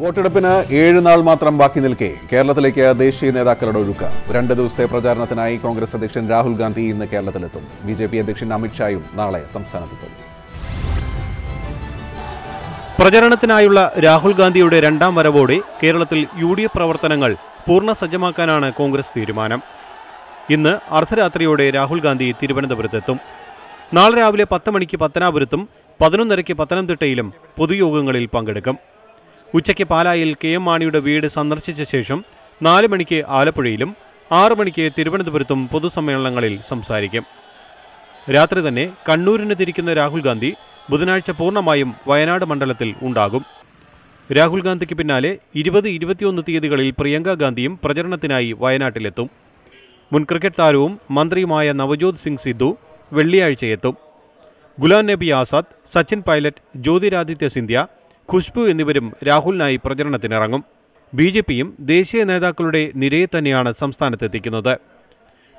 വോട്ടെടുപ്പിന് ഏഴ് നാൾ മാത്രം ബാക്കി നിൽക്കെ കേരളത്തിലേക്ക് ദേശീയ നേതാക്കളുടെ ഒഴുക്ക് രണ്ട് ദിവസത്തെ പ്രചാരണത്തിനായി കോൺഗ്രസ് അധ്യക്ഷൻ രാഹുൽ ഗാന്ധി ഇന്ന് കേരളത്തിലെത്തും. ബി ജെ പി അധ്യക്ഷൻ അമിത്ഷായും നാളെ സംസ്ഥാനത്തെത്തും പ്രചരണത്തിനായുള്ള രാഹുൽ ഗാന്ധിയുടെ രണ്ടാം വരവോടെ കേരളത്തിൽ യു ഡി എഫ് പ്രവർത്തനങ്ങൾ പൂർണ സജ്ജമാക്കാനാണ് കോൺഗ്രസ് തീരുമാനം. ഇന്ന് അർദ്ധരാത്രിയോടെ രാഹുൽ ഗാന്ധി തിരുവനന്തപുരത്തെത്തും. നാളെ രാവിലെ പത്ത് മണിക്ക് പത്തനാപുരത്തും പതിനൊന്നരയ്ക്ക് പത്തനംതിട്ടയിലും പൊതുയോഗങ്ങളിൽ പങ്കെടുക്കും. ഉച്ചയ്ക്ക് പാലായിൽ കെ എം മാണിയുടെ വീട് സന്ദർശിച്ച ശേഷം നാല് മണിക്ക് ആലപ്പുഴയിലും ആറു മണിക്ക് തിരുവനന്തപുരത്തും പൊതുസമ്മേളനങ്ങളിൽ സംസാരിക്കും. രാത്രി തന്നെ കണ്ണൂരിന് തിരിക്കുന്ന രാഹുൽ ഗാന്ധി ബുധനാഴ്ച പൂർണമായും വയനാട് മണ്ഡലത്തിൽ ഉണ്ടാകും. രാഹുൽ ഗാന്ധിക്ക് പിന്നാലെ ഇരുപത് ഇരുപത്തിയൊന്ന് തീയതികളിൽ പ്രിയങ്ക ഗാന്ധിയും പ്രചരണത്തിനായി വയനാട്ടിലെത്തും. മുൻ ക്രിക്കറ്റ് താരവും മന്ത്രിയുമായ നവജോത് സിംഗ് സിദ്ധു വെള്ളിയാഴ്ചയെത്തും. ഗുലാം നബി ആസാദ് സച്ചിൻ പൈലറ്റ് ജ്യോതിരാദിത്യ സിന്ധ്യ ഖുഷ്ബു എന്നിവരും രാഹുലിനായി പ്രചരണത്തിനിറങ്ങും. ബി ജെ പിയും ദേശീയ നേതാക്കളുടെ നിരയെ തന്നെയാണ് സംസ്ഥാനത്തെത്തിക്കുന്നത്.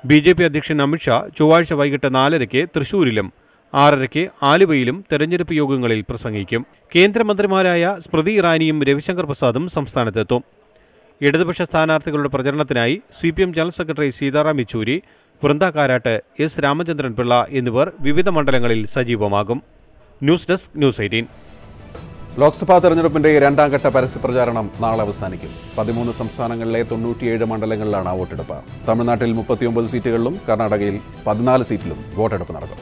ബി ജെ പി അധ്യക്ഷൻ അമിത്ഷാ ചൊവ്വാഴ്ച വൈകിട്ട് നാലരയ്ക്ക് തൃശൂരിലും ആറരയ്ക്ക് ആലുവയിലും തെരഞ്ഞെടുപ്പ് യോഗങ്ങളിൽ പ്രസംഗിക്കും. കേന്ദ്രമന്ത്രിമാരായ സ്മൃതി ഇറാനിയും രവിശങ്കർ പ്രസാദും സംസ്ഥാനത്തെത്തും. ഇടതുപക്ഷ സ്ഥാനാർത്ഥികളുടെ പ്രചരണത്തിനായി C P M general secretary Sitaram Yechury Brinda Karat S Ramachandran Pillai എന്നിവർ വിവിധ മണ്ഡലങ്ങളിൽ സജീവമാകും. News desk news eighteen. Lok Sabha തെരഞ്ഞെടുപ്പിന്റെ രണ്ടാംഘട്ട പരസ്യ പ്രചാരണം നാളെ അവസാനിക്കും. പതിമൂന്ന് സംസ്ഥാനങ്ങളിലെ തൊണ്ണൂറ്റിയേഴ് മണ്ഡലങ്ങളിലാണ് വോട്ടെടുപ്പ്. തമിഴ്നാട്ടിൽ മുപ്പത്തിയൊമ്പത് സീറ്റുകളിലും കർണാടകയിൽ പതിനാല് സീറ്റിലും വോട്ടെടുപ്പ് നടക്കും.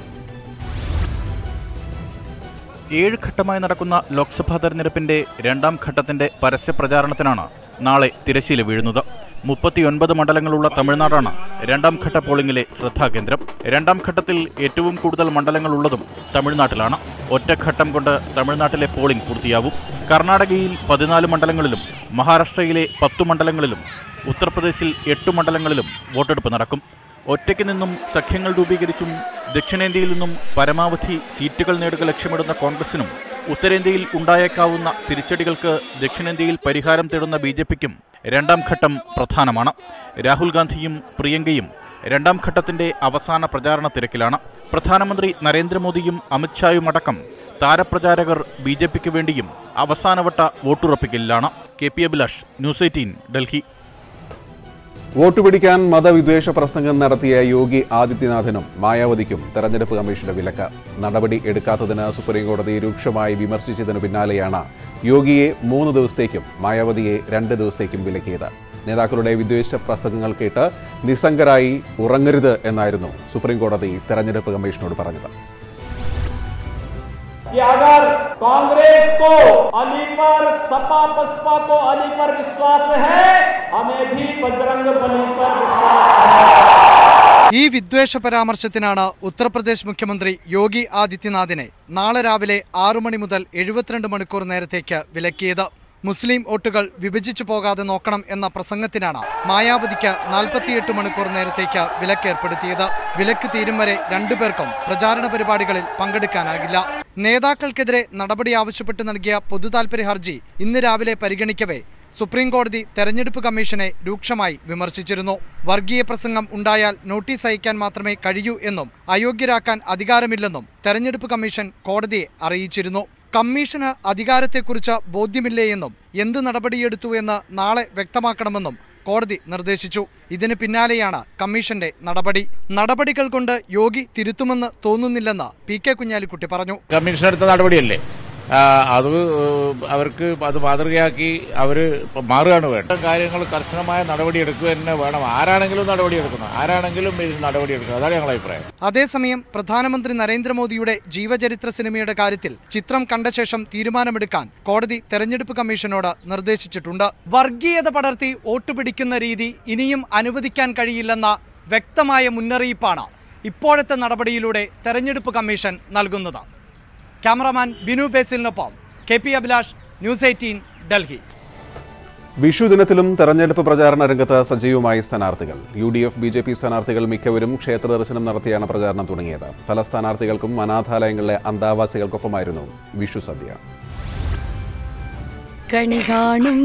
ഏഴ് ഘട്ടമായി നടക്കുന്ന ലോക്സഭാ തെരഞ്ഞെടുപ്പിന്റെ രണ്ടാം ഘട്ടത്തിന്റെ പരസ്യ പ്രചാരണത്തിനാണ് നാളെ തിരശ്ശീല വീഴുന്നത്. മുപ്പത്തിയൊൻപത് മണ്ഡലങ്ങളുള്ള തമിഴ്നാടാണ് രണ്ടാം ഘട്ട പോളിംഗിലെ ശ്രദ്ധാകേന്ദ്രം. രണ്ടാം ഘട്ടത്തിൽ ഏറ്റവും കൂടുതൽ മണ്ഡലങ്ങളുള്ളതും തമിഴ്നാട്ടിലാണ്. ഒറ്റഘട്ടം കൊണ്ട് തമിഴ്നാട്ടിലെ പോളിംഗ് പൂർത്തിയാവും. കർണാടകയിൽ പതിനാല് മണ്ഡലങ്ങളിലും മഹാരാഷ്ട്രയിലെ പത്തു മണ്ഡലങ്ങളിലും ഉത്തർപ്രദേശിൽ എട്ട് മണ്ഡലങ്ങളിലും വോട്ടെടുപ്പ് നടക്കും. ഒറ്റയ്ക്ക് നിന്നും സഖ്യങ്ങൾ രൂപീകരിച്ചും ദക്ഷിണേന്ത്യയിൽ നിന്നും പരമാവധി സീറ്റുകൾ നേടുക ലക്ഷ്യമിടുന്ന കോൺഗ്രസിനും ഉത്തരേന്ത്യയിൽ ഉണ്ടായേക്കാവുന്ന തിരിച്ചടികൾക്ക് ദക്ഷിണേന്ത്യയിൽ പരിഹാരം തേടുന്ന ബി ജെ പിക്കും രണ്ടാം ഘട്ടം പ്രധാനമാണ്. രാഹുൽ ഗാന്ധിയും പ്രിയങ്കയും രണ്ടാം ഘട്ടത്തിന്റെ അവസാന പ്രചാരണ തിരക്കിലാണ്. പ്രധാനമന്ത്രി നരേന്ദ്രമോദിയും അമിത്ഷായും അടക്കം താരപ്രചാരകർ ബി ജെ പിക്ക് വേണ്ടിയും അവസാനവട്ട വോട്ടുറപ്പിക്കലിലാണ്. K P Abhilash news eighteen Delhi. Vote പിടിക്കാൻ മതവിദ്വേഷ പ്രസംഗം നടത്തിയ യോഗി ആദിത്യനാഥിനും മായാവതിക്കും തെരഞ്ഞെടുപ്പ് കമ്മീഷന്റെ വിലക്ക്. നടപടി എടുക്കാത്തതിന് സുപ്രീംകോടതി രൂക്ഷമായി വിമർശിച്ചതിനു പിന്നാലെയാണ് യോഗിയെ മൂന്ന് ദിവസത്തേക്കും മായാവതിയെ രണ്ട് ദിവസത്തേക്കും വിലക്കിയത്. നേതാക്കളുടെ വിദ്വേഷ പ്രസംഗങ്ങൾ കേട്ട് നിസ്സംഗരായി ഉറങ്ങരുത് എന്നായിരുന്നു സുപ്രീംകോടതി തെരഞ്ഞെടുപ്പ് കമ്മീഷനോട് പറഞ്ഞത്. कि अगर कांग्रेस को अली पर सपा बसपा को अली पर विश्वास है हमें भी बजरंग बली पर विश्वास है ഈ വിദ്വേഷ പരാമർശത്തിനാണ് ഉത്തർപ്രദേശ് മുഖ്യമന്ത്രി യോഗി ആദിത്യനാഥിനെ നാളെ രാവിലെ ആറു മണി മുതൽ എഴുപത്തിരണ്ട് മണിക്കൂർ നേരത്തേക്ക് വിലക്കിയത് മുസ്ലിം വോട്ടുകൾ വിഭജിച്ചു പോകാതെ നോക്കണം എന്ന പ്രസംഗത്തിനാണ് മായാവതിക്ക് നാൽപ്പത്തിയെട്ട് മണിക്കൂർ നേരത്തേക്ക് വിലക്കേർപ്പെടുത്തിയത് വിലക്ക് തീരും വരെ രണ്ടുപേർക്കും പ്രചാരണ പരിപാടികളിൽ പങ്കെടുക്കാനാകില്ല നേതാക്കൾക്കെതിരെ നടപടി ആവശ്യപ്പെട്ട് നൽകിയ പൊതുതാൽപര്യ ഹർജി ഇന്ന് രാവിലെ പരിഗണിക്കവേ. സുപ്രീംകോടതി തെരഞ്ഞെടുപ്പ് കമ്മീഷനെ രൂക്ഷമായി വിമർശിച്ചിരുന്നു. വർഗീയ പ്രസംഗം ഉണ്ടായാൽ നോട്ടീസ് അയക്കാൻ മാത്രമേ കഴിയൂ എന്നും അയോഗ്യരാക്കാൻ അധികാരമില്ലെന്നും തെരഞ്ഞെടുപ്പ് കമ്മീഷൻ കോടതിയെ അറിയിച്ചിരുന്നു. കമ്മീഷന് അധികാരത്തെക്കുറിച്ച് ബോധ്യമില്ലേ എന്നും എന്ത് നടപടിയെടുത്തു എന്ന് നാളെ വ്യക്തമാക്കണമെന്നും കോടതി നിർദ്ദേശിച്ചു. ഇതിന് പിന്നാലെയാണ് കമ്മീഷന്റെ നടപടി. നടപടികൾ കൊണ്ട് യോഗി തിരുത്തുമെന്ന് തോന്നുന്നില്ലെന്ന് പി കെ കുഞ്ഞാലിക്കുട്ടി പറഞ്ഞു. കമ്മീഷൻ എടുത്ത നടപടിയല്ലേ? അത് അവർക്ക് അത് മാതൃകയാക്കി അവർ മാറുകയാണ് വേണ്ടത്. കാര്യങ്ങൾ കർശനമായ നടപടി എടുക്കുക തന്നെ വേണം. ആരാണെങ്കിലും നടപടി എടുക്കണം ആരാണെങ്കിലും ഇതിൽ നടപടി എടുക്കണം അതാണ് ഞങ്ങളുടെ അഭിപ്രായം. അതേസമയം പ്രധാനമന്ത്രി നരേന്ദ്രമോദിയുടെ ജീവചരിത്ര സിനിമയുടെ കാര്യത്തിൽ ചിത്രം കണ്ട ശേഷം തീരുമാനമെടുക്കാൻ കോടതി തെരഞ്ഞെടുപ്പ് കമ്മീഷനോട് നിർദ്ദേശിച്ചിട്ടുണ്ട്. വർഗീയത പടർത്തി വോട്ട് പിടിക്കുന്ന രീതി ഇനിയും അനുവദിക്കാൻ കഴിയില്ലെന്ന വ്യക്തമായ മുന്നറിയിപ്പാണ് ഇപ്പോഴത്തെ നടപടിയിലൂടെ തെരഞ്ഞെടുപ്പ് കമ്മീഷൻ നൽകുന്നത്. Cameraman Binu ബേസിലിനൊപ്പം K P Abhilash news eighteen Delhi. Vishu ദിനത്തിലും തെരഞ്ഞെടുപ്പ് പ്രചാരണ രംഗത്ത് സജീവമായി സ്ഥാനാർത്ഥികൾ. U D F B J P സ്ഥാനാർത്ഥികൾ മിക്കവരും ക്ഷേത്ര ദർശനം നടത്തിയാണ് പ്രചാരണം തുടങ്ങിയത്. പല സ്ഥാനാർത്ഥികൾക്കും അനാഥാലയങ്ങളിലെ അന്താവാസികൾക്കൊപ്പമായിരുന്നു വിഷു സദ്യ. കണി കാണും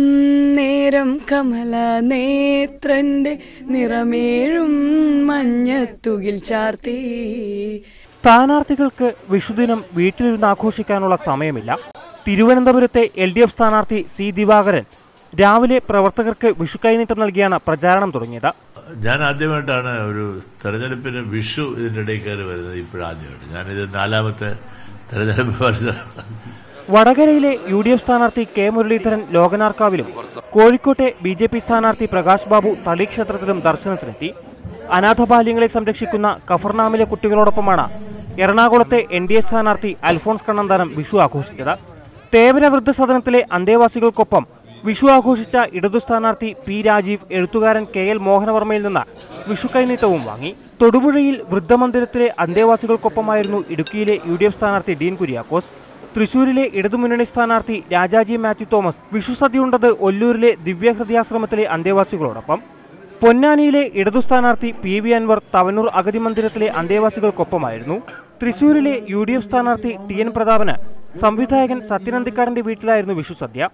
നേരം കമല നേത്രന്റെ നിറമേഴും മഞ്ഞത്തുകിൽ ചാർത്തി. സ്ഥാനാർത്ഥികൾക്ക് വിഷുദിനം വീട്ടിലിരുന്ന് ആഘോഷിക്കാനുള്ള സമയമില്ല. തിരുവനന്തപുരത്തെ എൽ ഡി എഫ് സ്ഥാനാർത്ഥി സി ദിവാകരൻ രാവിലെ പ്രവർത്തകർക്ക് വിഷു കൈനീട്ടം നൽകിയാണ് പ്രചാരണം തുടങ്ങിയത്. ഞാൻ ആദ്യമായിട്ടാണ് ഒരു തെരഞ്ഞെടുപ്പിന് വിഷു ഇതിന്റെ ഇടയിൽ കയറി വരുന്നത് ഇപ്പോഴാദ്യമായിട്ട്. ഞാനിത് നാലാമത്തെ തെരഞ്ഞെടുപ്പ് വടകരയിലെ യു ഡി എഫ് സ്ഥാനാർത്ഥി കെ മുരളീധരൻ ലോകനാർക്കാവിലും കോഴിക്കോട്ടെ ബി ജെ പി സ്ഥാനാർത്ഥി പ്രകാശ് ബാബു തളി ക്ഷേത്രത്തിലും ദർശനത്തിനെത്തി. അനാഥബാല്യങ്ങളെ സംരക്ഷിക്കുന്ന കഫർനാമിലെ കുട്ടികളോടൊപ്പമാണ് എറണാകുളത്തെ എൻ ഡി എ സ്ഥാനാർത്ഥി അൽഫോൺസ് കണ്ണന്താനം വിഷു ആഘോഷിച്ചത്. തേവര വൃദ്ധസദനത്തിലെ അന്തേവാസികൾക്കൊപ്പം വിഷു ആഘോഷിച്ച ഇടതു സ്ഥാനാർത്ഥി പി രാജീവ് എഴുത്തുകാരൻ കെ എൽ മോഹനവർമ്മയിൽ നിന്ന് വിഷു കൈനീട്ടവും വാങ്ങി. തൊടുപുഴയിൽ വൃദ്ധമന്ദിരത്തിലെ അന്തേവാസികൾക്കൊപ്പമായിരുന്നു ഇടുക്കിയിലെ യു ഡി എഫ് സ്ഥാനാർത്ഥി ഡീൻ കുര്യാക്കോസ്. തൃശൂരിലെ ഇടതുമുന്നണി സ്ഥാനാർത്ഥി രാജാജി മാത്യു തോമസ്. വിഷു സദ്യയുണ്ടത് ഒല്ലൂരിലെ ദിവ്യഹൃദയാശ്രമത്തിലെ അന്തേവാസികളോടൊപ്പം. പൊന്നാനിയിലെ ഇടതു സ്ഥാനാർത്ഥി പി വി അൻവർ തവനൂർ അഗതി മന്ദിരത്തിലെ അന്തേവാസികൾക്കൊപ്പമായിരുന്നു. തൃശൂരിലെ യു ഡി എഫ് സ്ഥാനാർത്ഥി ടി എൻ പ്രതാപന് സംവിധായകൻ സത്യനന്ദിക്കാടിന്റെ വീട്ടിലായിരുന്നു വിഷു സദ്യ.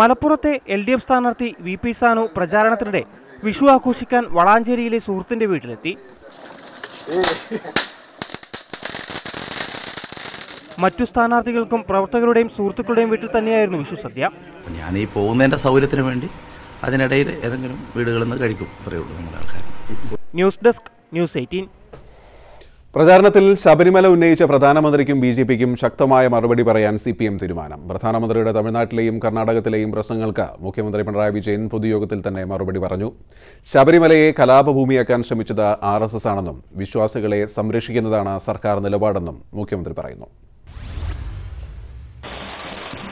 മലപ്പുറത്തെ എൽ ഡി എഫ് സ്ഥാനാർത്ഥി വി പി സാനു പ്രചാരണത്തിനിടെ വിഷു ആഘോഷിക്കാൻ വളാഞ്ചേരിയിലെ സുഹൃത്തിന്റെ വീട്ടിലെത്തി. മറ്റു സ്ഥാനാർത്ഥികൾക്കും പ്രവർത്തകരുടെയും സുഹൃത്തുക്കളുടെയും വീട്ടിൽ തന്നെയായിരുന്നു വിഷു സദ്യ. ഞാൻ ഈ പോകുന്നതിന്റെ സൗകര്യത്തിന് വേണ്ടി അതിനിടയിൽ ഏതെങ്കിലും വീടുകളിൽ നിന്ന് കഴിക്കും. അത്രയേ ഉള്ളൂ നമ്മുടെ ആൾക്കാർ. News desk news eighteen. പ്രചാരണത്തിൽ ശബരിമല ഉന്നയിച്ച പ്രധാനമന്ത്രിക്കും ബി ജെ പിക്കും ശക്തമായ മറുപടി പറയാൻ സി പി എം തീരുമാനം. പ്രധാനമന്ത്രിയുടെ തമിഴ്നാട്ടിലെയും കർണാടകത്തിലെയും പ്രശ്നങ്ങൾക്ക് മുഖ്യമന്ത്രി പിണറായി വിജയൻ പൊതുയോഗത്തിൽ തന്നെ മറുപടി പറഞ്ഞു. ശബരിമലയെ കലാപഭൂമിയാക്കാൻ ശ്രമിച്ചത് ആർ എസ് എസ് ആണെന്നും വിശ്വാസികളെ സംരക്ഷിക്കുന്നതാണ് സർക്കാർ നിലപാടെന്നും മുഖ്യമന്ത്രി പറയുന്നു.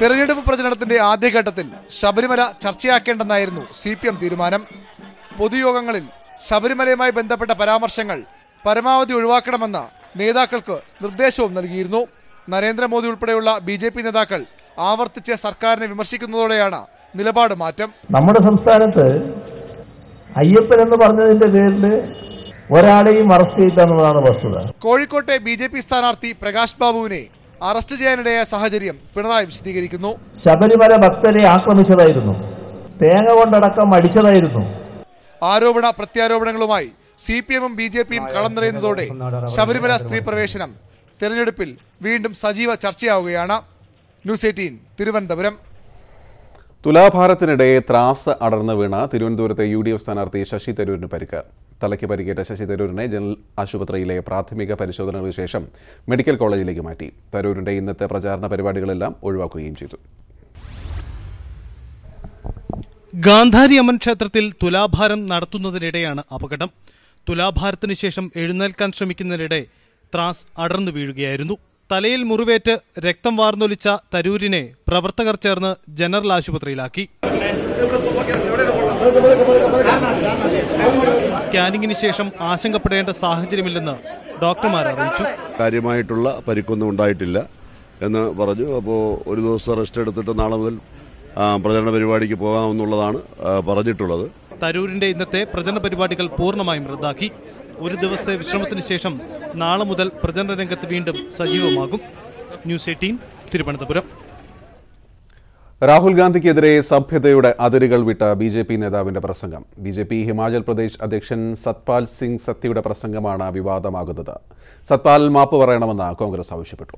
തെരഞ്ഞെടുപ്പ് പ്രചരണത്തിന്റെ ആദ്യഘട്ടത്തിൽ ശബരിമല ചർച്ചയാക്കേണ്ടെന്നായിരുന്നു സി പി എം തീരുമാനം. പൊതുയോഗങ്ങളിൽ ശബരിമലയുമായി ബന്ധപ്പെട്ട പരാമർശങ്ങൾ പരമാവധി ഒഴിവാക്കണമെന്ന നേതാക്കൾക്ക് നിർദ്ദേശവും നൽകിയിരുന്നു. നരേന്ദ്രമോദി ഉൾപ്പെടെയുള്ള ബി ജെ പി നേതാക്കൾ ആവർത്തിച്ച് സർക്കാരിനെ വിമർശിക്കുന്നതോടെയാണ് നിലപാട് മാറ്റം. നമ്മുടെ സംസ്ഥാനത്ത് അയ്യപ്പൻ എന്ന് പറഞ്ഞതിന്റെ പേരിൽ ഒരാളെയും അറസ്റ്റ് ചെയ്ത എന്നുള്ളതാണ് വസ്തുത. കോഴിക്കോട്ടെ ബി ജെ പി സ്ഥാനാർത്ഥി പ്രകാശ് ബാബുവിനെ അറസ്റ്റ് ചെയ്യാനിടയായ സാഹചര്യം പിണറായി വിശദീകരിക്കുന്നു. ശബരിമല ഭക്തരെ ആക്രമിച്ചതായിരുന്നു. തേങ്ങ കൊണ്ടടക്കം അടിച്ചതായിരുന്നു. ആരോപണ പ്രത്യാരോപണങ്ങളുമായി സി പി എമ്മും ബി ജെ പിയും കളം നിറയുന്നതോടെ ശബരിമല സ്ത്രീ പ്രവേശനം. തെരഞ്ഞെടുപ്പിൽ വീണ്ടും സജീവ ചർച്ചയാവുകയാണ്. News eighteen Thiruvananthapuram. തുലാഭാരത്തിനിടെ ത്രാസ് അടർന്നു വീണ തിരുവനന്തപുരത്തെ യു ഡി എഫ് സ്ഥാനാർത്ഥി ശശി തരൂരിന് പരിക്ക്. തലയ്ക്ക് പരിക്കേറ്റ ശശി തരൂരിനെ ജനറൽ ആശുപത്രിയിലെ പ്രാഥമിക പരിശോധനകൾക്ക് ശേഷം മെഡിക്കൽ കോളേജിലേക്ക് മാറ്റി. തരൂരിന്റെ ഇന്നത്തെ പ്രചാരണ പരിപാടികളെല്ലാം ഒഴിവാക്കുകയും ചെയ്തു. ഗാന്ധാരി അമ്മൻ ക്ഷേത്രത്തിൽ തുലാഭാരം നടത്തുന്നതിനിടെയാണ് അപകടം. തുലാഭാരത്തിന് ശേഷം എഴുന്നേൽക്കാൻ ശ്രമിക്കുന്നതിനിടെ ത്രാസ് അടർന്നു വീഴുകയായിരുന്നു. തലയിൽ മുറിവേറ്റ് രക്തം വാർന്നൊലിച്ച തരൂരിനെ പ്രവർത്തകർ ചേർന്ന് ജനറൽ ആശുപത്രിയിലാക്കി. സ്കാനിങ്ങിന് ശേഷം ആശങ്കപ്പെടേണ്ട സാഹചര്യമില്ലെന്ന് ഡോക്ടർമാർ അറിയിച്ചു. കാര്യമായിട്ടുള്ള പരിക്കൊന്നും ഉണ്ടായിട്ടില്ല എന്ന് പറഞ്ഞു. അപ്പോൾ ഒരു ദിവസം റെസ്റ്റ് എടുത്തിട്ട് നാളെ മുതൽ പ്രചരണ പരിപാടിക്ക് പോകാമെന്നുള്ളതാണ് പറഞ്ഞിട്ടുള്ളത്. തരൂരിന്റെ ഇന്നത്തെ പ്രചരണ പരിപാടികൾ പൂർണമായും റദ്ദാക്കി. ഒരു ദിവസത്തെ വിശ്രമത്തിന് ശേഷം നാളെ മുതൽ പ്രചരണ രംഗത്ത് വീണ്ടും സജീവമാകും. News eighteen Thiruvananthapuram. രാഹുൽ ഗാന്ധിക്കെതിരെ സഭ്യതയുടെ അതിരുകൾ വിട്ട ബി ജെ പി നേതാവിന്റെ പ്രസംഗം B J P Himachal Pradesh അധ്യക്ഷൻ സത്പാൽ സിംഗ് സത്യയുടെ പ്രസംഗമാണ് വിവാദമാകുന്നത് സത്പാൽ മാപ്പ് പറയണമെന്ന് കോൺഗ്രസ് ആവശ്യപ്പെട്ടു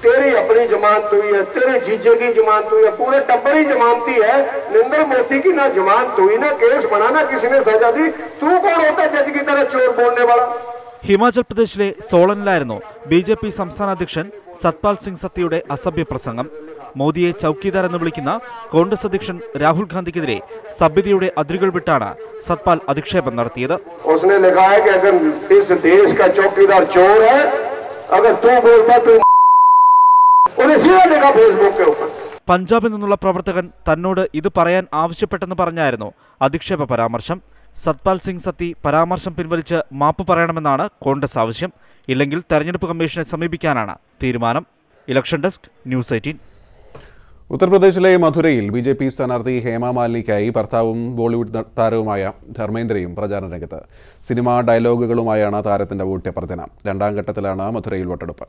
तेरी अपनी जमानत हुई है तेरे जीजे की जमानत हुई है पूरे टब्बर ही जमानती है नरेंद्र मोदी की ना जमानत हुई ना केस बना ना किसी ने सजा दी तू कौन होता है जज की तरह चोर बोलने वाला ഹിമാചൽ പ്രദേശിലെ സോളനിലായിരുന്നു ബി ജെ പി സംസ്ഥാന അധ്യക്ഷൻ സത്പാൽ സിംഗ് സത്തിയുടെ അസഭ്യ പ്രസംഗം. മോദിയെ ചൌക്കിദാർ എന്ന് വിളിക്കുന്ന കോൺഗ്രസ് അധ്യക്ഷൻ രാഹുൽ ഗാന്ധിക്കെതിരെ സഭ്യതയുടെ അതിരുകൾ വിട്ടാണ് സത്പാൽ അധിക്ഷേപം നടത്തിയത്. പഞ്ചാബിൽ നിന്നുള്ള പ്രവർത്തകൻ തന്നോട് ഇത് പറയാൻ ആവശ്യപ്പെട്ടെന്ന് പറഞ്ഞായിരുന്നു അധിക്ഷേപ പരാമർശം. സത്പാൽ സിംഗ് സത്തി പരാമർശം പിൻവലിച്ച് മാപ്പ് പറയണമെന്നാണ് കോൺഗ്രസ് ആവശ്യം. ഇല്ലെങ്കിൽ തെരഞ്ഞെടുപ്പ് കമ്മീഷനെ സമീപിക്കാനാണ് തീരുമാനം. Election desk news eighteen. ഉത്തർപ്രദേശിലെ മധുരയിൽ ബി ജെ പി സ്ഥാനാർത്ഥി ഹേമ മാലിനിക്കായി ഭർത്താവും ബോളിവുഡ് താരവുമായ ധർമ്മേന്ദ്രയും പ്രചാരണ രംഗത്ത്. സിനിമാ ഡയലോഗുകളുമായാണ് താരത്തിന്റെ വോട്ടഭ്യർത്ഥന രണ്ടാം ഘട്ടത്തിലാണ് മധുരയിൽ വോട്ടെടുപ്പ്.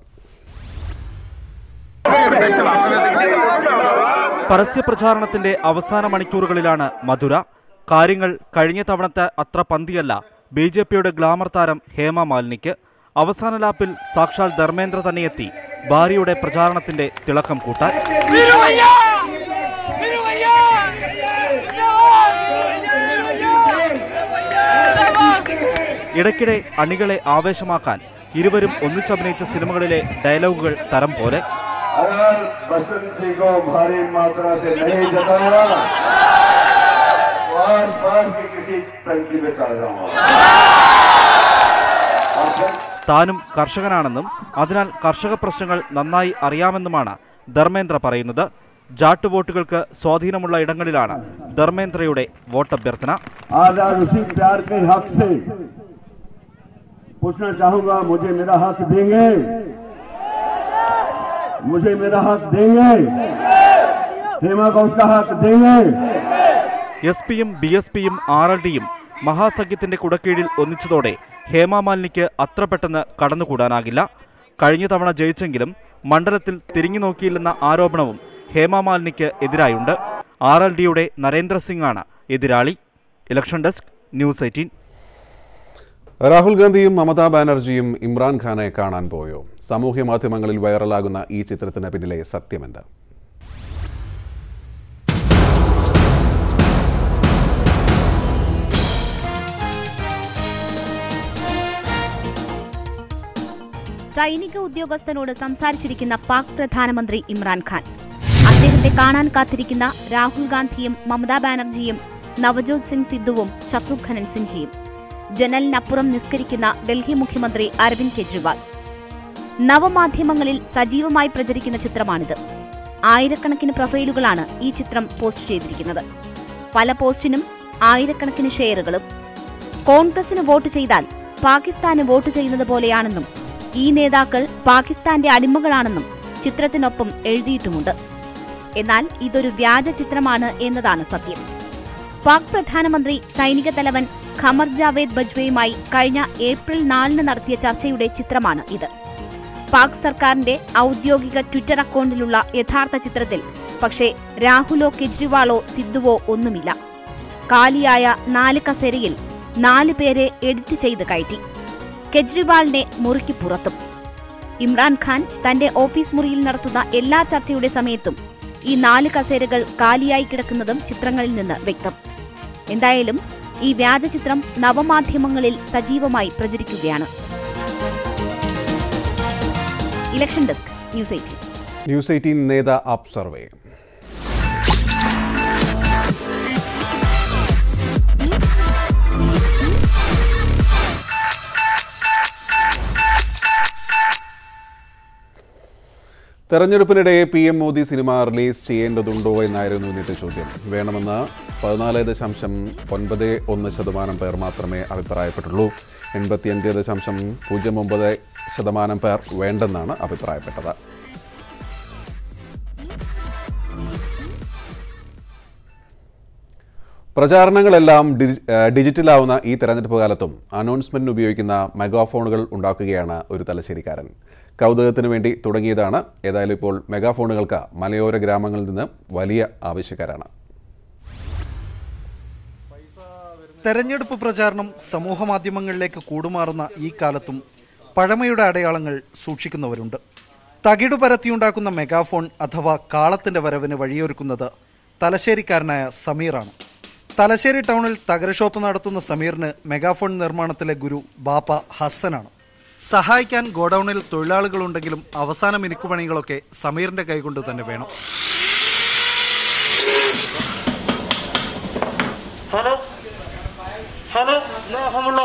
പരസ്യ പ്രചാരണത്തിന്റെ അവസാന മണിക്കൂറുകളിലാണ് മധുര. കാര്യങ്ങൾ കഴിഞ്ഞ തവണത്തെ അത്ര പന്തിയല്ല. ബി ജെ പിയുടെ ഗ്ലാമർ താരം ഹേമ മാലിനിക്ക് അവസാന ലാപ്പിൽ സാക്ഷാൽ ധർമ്മേന്ദ്ര തന്നെയെത്തി. ഭാര്യയുടെ പ്രചാരണത്തിന്റെ തിളക്കം കൂട്ടാൻ. ഇടയ്ക്കിടെ അണികളെ ആവേശമാക്കാൻ ഇരുവരും ഒന്നിച്ചഭിനയിച്ച സിനിമകളിലെ ഡയലോഗുകൾ തരം പോലെ. പാസ് പാസ് കിസി से नहीं जताया तो आस पास की किसी टंकी में चढ़ जाऊंगा और फिर താനും കർഷകനാണെന്നും അതിനാൽ കർഷക പ്രശ്നങ്ങൾ നന്നായി അറിയാമെന്നുമാണ് ധർമ്മേന്ദ്ര പറയുന്നത് ജാട്ട് വോട്ടുകൾക്ക് സ്വാധീനമുള്ള ഇടങ്ങളിലാണ് ധർമ്മേന്ദ്രയുടെ വോട്ടഭ്യർത്ഥന आज आज उसी प्यार के हक से पूछना चाहूंगा मुझे मेरा हक देंगे मुझे मेरा हक देंगे हेमा को उसका हक देंगे എസ് പിയും ബി എസ് പിയും ആർ എൽ ഡിയും മഹാസഖ്യത്തിന്റെ കുടക്കീഴിൽ ഒന്നിച്ചതോടെ ഹേമാമാലിനിക്ക് അത്ര പെട്ടെന്ന് കടന്നുകൂടാനാകില്ല. കഴിഞ്ഞ തവണ ജയിച്ചെങ്കിലും മണ്ഡലത്തിൽ തിരിഞ്ഞു നോക്കിയില്ലെന്ന ആരോപണവും ഹേമാമാലിനിക്ക് എതിരായുണ്ട്. ആർ എൽ ഡിയുടെ നരേന്ദ്രസിംഗാണ് എതിരാളി. Election desk news eighteen. Rahul ഗാന്ധിയും മമതാ ബാനർജിയും ഇമ്രാൻഖാനെ കാണാൻ പോയോ? സാമൂഹ്യ മാധ്യമങ്ങളിൽ വൈറലാകുന്ന ഈ ചിത്രത്തിന് പിന്നിലെ സത്യമെന്ത് സൈനിക ഉദ്യോഗസ്ഥനോട് സംസാരിച്ചിരിക്കുന്ന പാക് പ്രധാനമന്ത്രി ഇമ്രാൻഖാൻ അദ്ദേഹത്തെ കാണാൻ കാത്തിരിക്കുന്ന രാഹുൽ ഗാന്ധിയും മമതാ ബാനർജിയും നവജോത് സിംഗ് സിദ്ധുവും ശത്രുഘ്നൻ സിൻഹയും ജനലിനപ്പുറം നിസ്കരിക്കുന്ന ഡൽഹി മുഖ്യമന്ത്രി അരവിന്ദ് കെജ്രിവാൾ. നവമാധ്യമങ്ങളിൽ സജീവമായി പ്രചരിക്കുന്ന ചിത്രമാണിത്. ആയിരക്കണക്കിന് പ്രൊഫൈലുകളാണ് ഈ ചിത്രം പോസ്റ്റ് ചെയ്തിരിക്കുന്നത്. പല പോസ്റ്റിനും ആയിരക്കണക്കിന് ഷെയറുകളും. കോൺഗ്രസിന് വോട്ട് ചെയ്താൽ പാകിസ്ഥാന് വോട്ട് ചെയ്യുന്നത് പോലെയാണെന്നും ഈ നേതാക്കൾ പാകിസ്ഥാന്റെ അടിമകളാണെന്നും ചിത്രത്തിനൊപ്പം എഴുതിയിട്ടുമുണ്ട്. എന്നാൽ ഇതൊരു വ്യാജ ചിത്രമാണ് എന്നതാണ് സത്യം. പാക് പ്രധാനമന്ത്രി സൈനിക തലവൻ ഖമർ ജാവേദ് ബജ്വയുമായി കഴിഞ്ഞ ഏപ്രിൽ നാലിന് നടത്തിയ ചർച്ചയുടെ ചിത്രമാണ് ഇത്. പാക് സർക്കാരിന്റെ ഔദ്യോഗിക ട്വിറ്റർ അക്കൗണ്ടിലുള്ള യഥാർത്ഥ ചിത്രത്തിൽ പക്ഷേ രാഹുലോ കെജ്രിവാളോ സിദ്ധുവോ ഒന്നുമില്ല. കാലിയായ നാല് കസേരയിൽ നാല് പേരെ എഡിറ്റ് ചെയ്ത് കയറ്റി. കെജ്രിവാളിനെ മുറിക്ക് പുറത്തും. ഇമ്രാൻഖാൻ തന്റെ ഓഫീസ് മുറിയിൽ നടത്തുന്ന എല്ലാ ചർച്ചയുടെ സമയത്തും ഈ നാല് കസേരകൾ കാലിയായി കിടക്കുന്നതും ചിത്രങ്ങളിൽ നിന്ന് വ്യക്തം. എന്തായാലും ഈ വ്യാജ ചിത്രം നവമാധ്യമങ്ങളിൽ സജീവമായി പ്രചരിക്കുകയാണ്. Election desk news eighteen. News eighteen തെരഞ്ഞെടുപ്പിനിടെ P M Modi cinema release ചെയ്യേണ്ടതുണ്ടോ എന്നായിരുന്നു ഇന്നത്തെ ചോദ്യം. വേണമെന്ന് പതിനാല് ദശാംശം ഒൻപത് ഒന്ന് ശതമാനം പേർ മാത്രമേ അഭിപ്രായപ്പെട്ടുള്ളൂ. എൺപത്തിയഞ്ച് ദശാംശം പൂജ്യം ഒമ്പത് ശതമാനം പേർ വേണ്ടെന്നാണ് അഭിപ്രായപ്പെട്ടത്. പ്രചാരണങ്ങളെല്ലാം ഡിജിറ്റലാവുന്ന ഈ തെരഞ്ഞെടുപ്പ് കാലത്തും അനൗൺസ്മെന്റിന് ഉപയോഗിക്കുന്ന മെഗാഫോണുകൾ ഉണ്ടാക്കുകയാണ് ഒരു തലശ്ശേരിക്കാരൻ. കൗതുകത്തിന് വേണ്ടി തുടങ്ങിയതാണ്. ഏതായാലും ഇപ്പോൾ മെഗാഫോണുകൾക്ക് മലയോര ഗ്രാമങ്ങളിൽ നിന്ന് വലിയ ആവശ്യക്കാരാണ്. തെരഞ്ഞെടുപ്പ് പ്രചാരണം സമൂഹ മാധ്യമങ്ങളിലേക്ക് കൂടുമാറുന്ന ഈ കാലത്തും പഴമയുടെ അടയാളങ്ങൾ സൂക്ഷിക്കുന്നവരുണ്ട്. തകിടു പരത്തിയുണ്ടാക്കുന്ന മെഗാഫോൺ അഥവാ കാളത്തിന്റെ വരവിന് വഴിയൊരുക്കുന്നത് തലശ്ശേരിക്കാരനായ സമീറാണ്. തലശ്ശേരി ടൗണിൽ തകര ഷോപ്പ് നടത്തുന്ന സമീറിന് മെഗാഫോൺ നിർമ്മാണത്തിലെ ഗുരു ബാപ്പ ഹസ്സനാണ്. സഹായിക്കാൻ ഗോഡൌണിൽ തൊഴിലാളികളുണ്ടെങ്കിലും അവസാന മിനുക്കുപണികളൊക്കെ സമീറിന്റെ കൈകൊണ്ട് തന്നെ വേണം. ഹലോ? ഹലോ? സ്നേഹമുള്ള?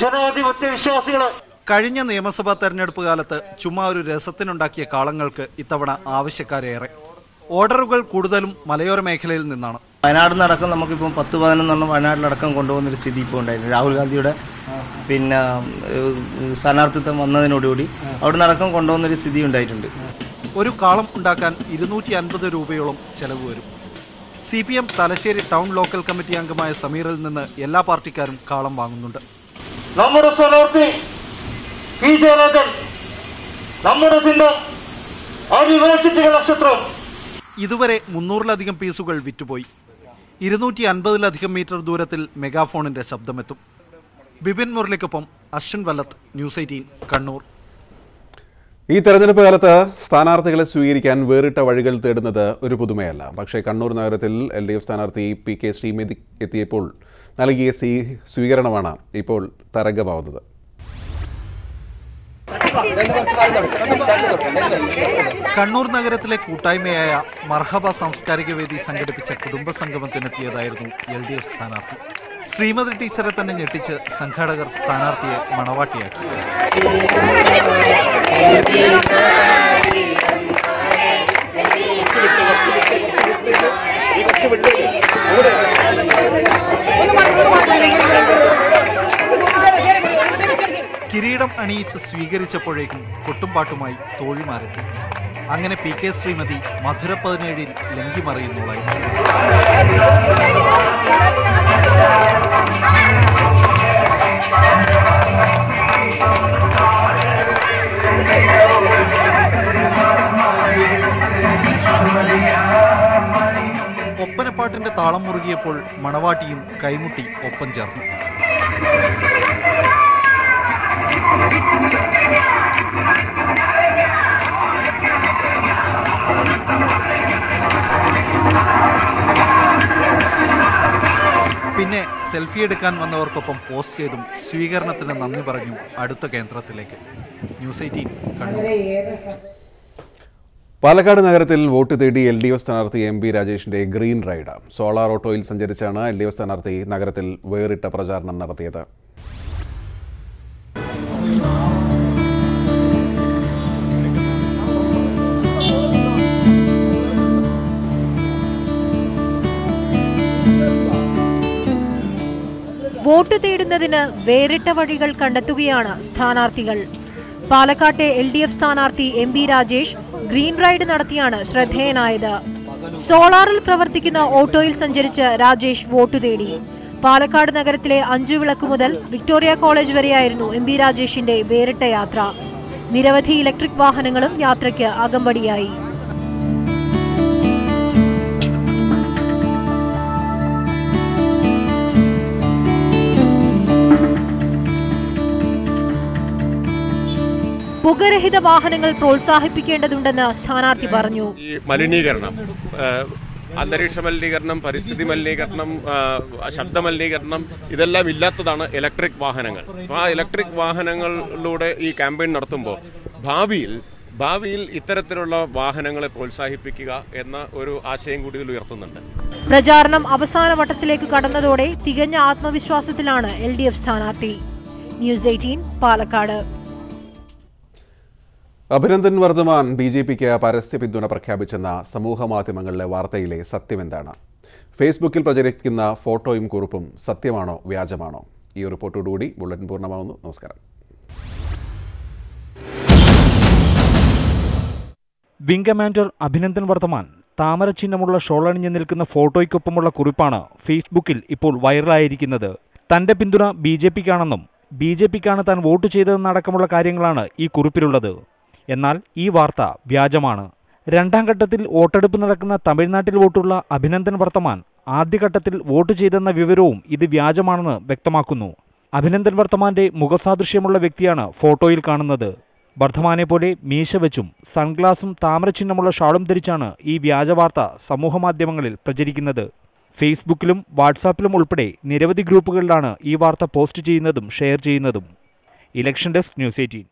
ജനാധിപത്യ വിശ്വാസികളെ? കഴിഞ്ഞ നിയമസഭാ തെരഞ്ഞെടുപ്പ് കാലത്ത് ചുമ്മാ ഒരു രസത്തിനുണ്ടാക്കിയ കാളങ്ങൾക്ക് ഇത്തവണ ആവശ്യക്കാരേറെ. ഓർഡറുകൾ കൂടുതലും മലയോര മേഖലയിൽ നിന്നാണ്. വയനാട് നടക്കം നമുക്കിപ്പം പത്ത് പതിനൊന്നെണ്ണം വയനാട്ടിലടക്കം കൊണ്ടുപോകുന്ന ഒരു സ്ഥിതി ഇപ്പോൾ ഉണ്ടായിരുന്നു രാഹുൽ ഗാന്ധിയുടെ പിന്നെ സ്ഥാനാർത്ഥിത്വം വന്നതിനോടുകൂടി അവിടെ നടക്കം കൊണ്ടുവന്നൊരു സ്ഥിതി ഉണ്ടായിട്ടുണ്ട്. ഒരു കാളം ഉണ്ടാക്കാൻ ഇരുന്നൂറ്റി അൻപത് രൂപയോളം ചെലവ് വരും. C P M Thalassery town local committee അംഗമായ സമീറിൽ നിന്ന് എല്ലാ പാർട്ടിക്കാരും കാളം വാങ്ങുന്നുണ്ട്. നമ്മുടെ സ്ഥാനാർത്ഥി പി ജയരാജൻ നമ്മുടെ ചിഹ്നം നക്ഷത്രം ഇതുവരെ മുന്നൂറിലധികം പീസുകൾ വിറ്റുപോയി. ഇരുന്നൂറ്റി അൻപതിലധികം മീറ്റർ ദൂരത്തിൽ മെഗാഫോണിന്റെ ശബ്ദമെത്തും. ബിപിൻ മുരളിക്കൊപ്പം അശ്വിൻ വല്ലത്ത് ന്യൂസ് എയ്റ്റീൻ കണ്ണൂർ. ഈ തെരഞ്ഞെടുപ്പ് കാലത്ത് സ്ഥാനാർത്ഥികളെ സ്വീകരിക്കാൻ വേറിട്ട വഴികൾ തേടുന്നത് ഒരു പുതുമയല്ല. പക്ഷേ കണ്ണൂർ നഗരത്തിൽ എൽ ഡി എഫ് സ്ഥാനാർത്ഥി പി കെ ശ്രീമതി എത്തിയപ്പോൾ നൽകിയ സ്വീ സ്വീകരണമാണ് ഇപ്പോൾ തരംഗമാവുന്നത്. കണ്ണൂർ നഗരത്തിലെ കൂട്ടായ്മയായ മർഹബ സാംസ്കാരിക വേദി സംഘടിപ്പിച്ച കുടുംബ സംഗമത്തിനെത്തിയതായിരുന്നു എൽ ഡി എഫ് സ്ഥാനാർത്ഥി. ശ്രീമതി ടീച്ചറെ തന്നെ ഞെട്ടിച്ച് സംഘാടകർ സ്ഥാനാർത്ഥിയെ മണവാട്ടിയാക്കി. കിരീടം അണിയിച്ച് സ്വീകരിച്ചപ്പോഴേക്കും കൊട്ടുംപാട്ടുമായി തോഴിമാരെത്തി. അങ്ങനെ പി കെ ശ്രീമതി മധുര പതിനേഴിൽ ലങ്കിമറിയുന്നോളായി ഒപ്പനപ്പാട്ടിന്റെ താളം മുറുകിയപ്പോൾ മണവാട്ടിയും കൈമുട്ടി ഒപ്പം ചേർന്നു. പിന്നെ സെൽഫി എടുക്കാൻ വന്നവർക്കൊപ്പം പോസ്റ്റ് ചെയ്തും സ്വീകരണത്തിന് നന്ദി പറഞ്ഞു അടുത്ത കേന്ദ്രത്തിലേക്ക്. ന്യൂസ് എയ്റ്റീൻ പാലക്കാട് നഗരത്തിൽ വോട്ട് തേടി എൽ ഡി എഫ് സ്ഥാനാർത്ഥി എം പി രാജേഷിന്റെ ഗ്രീൻ റൈഡ്. സോളാർ ഓട്ടോയിൽ സഞ്ചരിച്ചാണ് എൽ ഡി എഫ് സ്ഥാനാർത്ഥി നഗരത്തിൽ വേറിട്ട പ്രചാരണം നടത്തിയത്. വോട്ട് തേടുന്നതിന് വേറിട്ട വഴികൾ കണ്ടെത്തുകയാണ് സ്ഥാനാർത്ഥികൾ. പാലക്കാട്ടെ എൽ ഡി എഫ് സ്ഥാനാർത്ഥി M B Rajesh green ride നടത്തിയാണ് ശ്രദ്ധേയനായത്. സോളാറിൽ പ്രവർത്തിക്കുന്ന ഓട്ടോയിൽ സഞ്ചരിച്ച് രാജേഷ് വോട്ട് തേടി. പാലക്കാട് നഗരത്തിലെ അഞ്ചു വിളക്ക് മുതൽ വിക്ടോറിയ കോളേജ് വരെയായിരുന്നു എം ബി രാജേഷിന്റെ വേറിട്ട യാത്ര. നിരവധി ഇലക്ട്രിക് വാഹനങ്ങളും യാത്രയ്ക്ക് അകമ്പടിയായി. പുകരഹിത വാഹനങ്ങൾ പ്രോത്സാഹിപ്പിക്കേണ്ടതുണ്ടെന്ന് സ്ഥാനാർത്ഥി പറഞ്ഞു. ഈ മലിനീകരണം അന്തരീക്ഷ മലിനീകരണം പരിസ്ഥിതി മലിനീകരണം ശബ്ദ മലിനീകരണം ഇതെല്ലാം ഇല്ലാത്തതാണ് ഇലക്ട്രിക് വാഹനങ്ങൾ. ആ ഇലക്ട്രിക് വാഹനങ്ങളിലൂടെ ഈ ക്യാമ്പയിൻ നടത്തുമ്പോൾ ഭാവിയിൽ ഭാവിയിൽ ഇത്തരത്തിലുള്ള വാഹനങ്ങളെ പ്രോത്സാഹിപ്പിക്കുക എന്ന ഒരു ആശയം കൂടി ഇതിൽ ഉയർത്തുന്നുണ്ട്. പ്രചാരണം അവസാന വട്ടത്തിലേക്ക് കടന്നതോടെ തികഞ്ഞ ആത്മവിശ്വാസത്തിലാണ് എൽ ഡി എഫ് സ്ഥാനാർത്ഥി. News eighteen Palakkad. Abhinandan Varthaman B J പിക്ക് പരസ്യ പിന്തുണ പ്രഖ്യാപിച്ചെന്ന സമൂഹമാധ്യമങ്ങളിലെ വാർത്തയിലെ സത്യമെന്താണ് ഫേസ്ബുക്കിൽ പ്രചരിക്കുന്ന ഫോട്ടോയും കുറിപ്പും സത്യമാണോ വ്യാജമാണോ? ഈ റിപ്പോർട്ടോടുകൂടി ബുള്ളറ്റിൻ പൂർണമാവുന്നു. നമസ്കാരം. വിംഗ് കമാൻഡർ അഭിനന്ദൻ വർദ്ധമാൻ താമര ചിഹ്നമുള്ള ഷോളണിഞ്ഞു നിൽക്കുന്ന ഫോട്ടോയ്ക്കൊപ്പമുള്ള കുറിപ്പാണ് ഫേസ്ബുക്കിൽ ഇപ്പോൾ വൈറലായിരിക്കുന്നത്. തന്റെ പിന്തുണ ബി ജെ പിക്കാണെന്നും ബി ജെ പിക്കാണ് താൻ വോട്ട് ചെയ്തതെന്നടക്കമുള്ള കാര്യങ്ങളാണ് ഈ കുറിപ്പിലുള്ളത്. എന്നാൽ ഈ വാർത്ത വ്യാജമാണ്. രണ്ടാം ഘട്ടത്തിൽ വോട്ടെടുപ്പ് നടക്കുന്ന തമിഴ്നാട്ടിൽ വോട്ടുള്ള അഭിനന്ദൻ വർത്തമാൻ ആദ്യഘട്ടത്തിൽ വോട്ട് ചെയ്തെന്ന വിവരവും ഇത് വ്യാജമാണെന്ന് വ്യക്തമാക്കുന്നു. അഭിനന്ദൻ വർത്തമാന്റെ മുഖസാദൃശ്യമുള്ള വ്യക്തിയാണ് ഫോട്ടോയിൽ കാണുന്നത്. വർദ്ധമാനെ പോലെ മീശ വെച്ചും സൺഗ്ലാസും താമരചിഹ്നമുള്ള ഷാളും ധരിച്ചാണ് ഈ വ്യാജവാർത്ത സമൂഹമാധ്യമങ്ങളിൽ പ്രചരിക്കുന്നത്. ഫേസ്ബുക്കിലും വാട്സാപ്പിലും ഉൾപ്പെടെ നിരവധി ഗ്രൂപ്പുകളിലാണ് ഈ വാർത്ത പോസ്റ്റ് ചെയ്യുന്നതും ഷെയർ ചെയ്യുന്നതും. Election desk news eighteen.